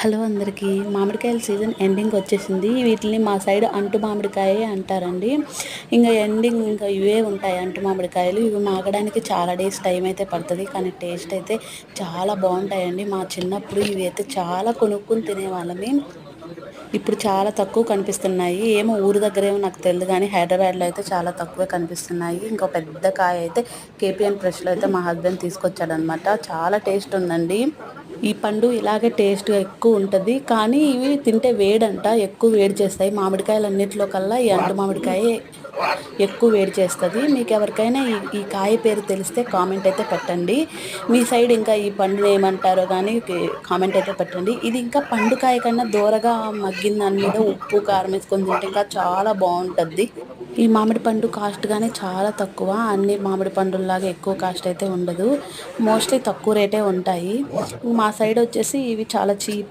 Hello అందరికీ. మామిడికాయల season ending వచ్చేసింది. వీటిని మా సైడ్ అంటు మామిడికాయ అంటారండి. ఇంకా ఎండింగ్ ఇంకా ఇవే ఉంటాయి అంటు మామిడికాయలు. ఇవి మాగడానికి చాలా డేస్ టైం అయితే పడుతుంది. కానీ టేస్ట్ అయితే చాలా బాగుంటాయండి. మా చిన్నప్పుడు ఇవి అయితే చాలా కొనుక్కొని తినేవాళ్ళమే. ఇప్పుడు చాలా తక్కువ కనిపిస్తున్నాయి. ఏమో ఊరు దగ్గర ఏమో నాకు తెలియదు కానీ హైదరాబాద్లో అయితే చాలా తక్కువే కనిపిస్తున్నాయి. ఇంకో పెద్ద కాయ అయితే కేపీఎన్ ఫ్రెష్లో అయితే మా హస్బెండ్ తీసుకొచ్చాడనమాట చాలా టేస్ట్ ఉందండి. ఈ పండు ఇలాగే టేస్ట్గా ఎక్కువ ఉంటుంది. కానీ ఇవి తింటే వేడంట ఎక్కువ వేడి చేస్తాయి. మామిడికాయలు అన్నింటిలో కల్లా ఈ అంటు మామిడికాయ ఎక్కువ వేడి చేస్తుంది. మీకు ఎవరికైనా ఈ ఈ కాయ పేరు తెలిస్తే కామెంట్ అయితే పెట్టండి. మీ సైడ్ ఇంకా ఈ పండుని ఏమంటారో కానీ కామెంట్ అయితే పెట్టండి. ఇది ఇంకా పండుకాయ కన్నా దూరగా మగ్గిన దాని మీద ఉప్పు కారం వేసుకొని తింటే ఇంకా చాలా బాగుంటుంది. ఈ మామిడి పండు కాస్ట్ కానీ చాలా తక్కువ. అన్ని మామిడి పండుల్లాగా ఎక్కువ కాస్ట్ అయితే ఉండదు. మోస్ట్లీ తక్కువ రేటే ఉంటాయి. మా సైడ్ వచ్చేసి ఇవి చాలా చీప్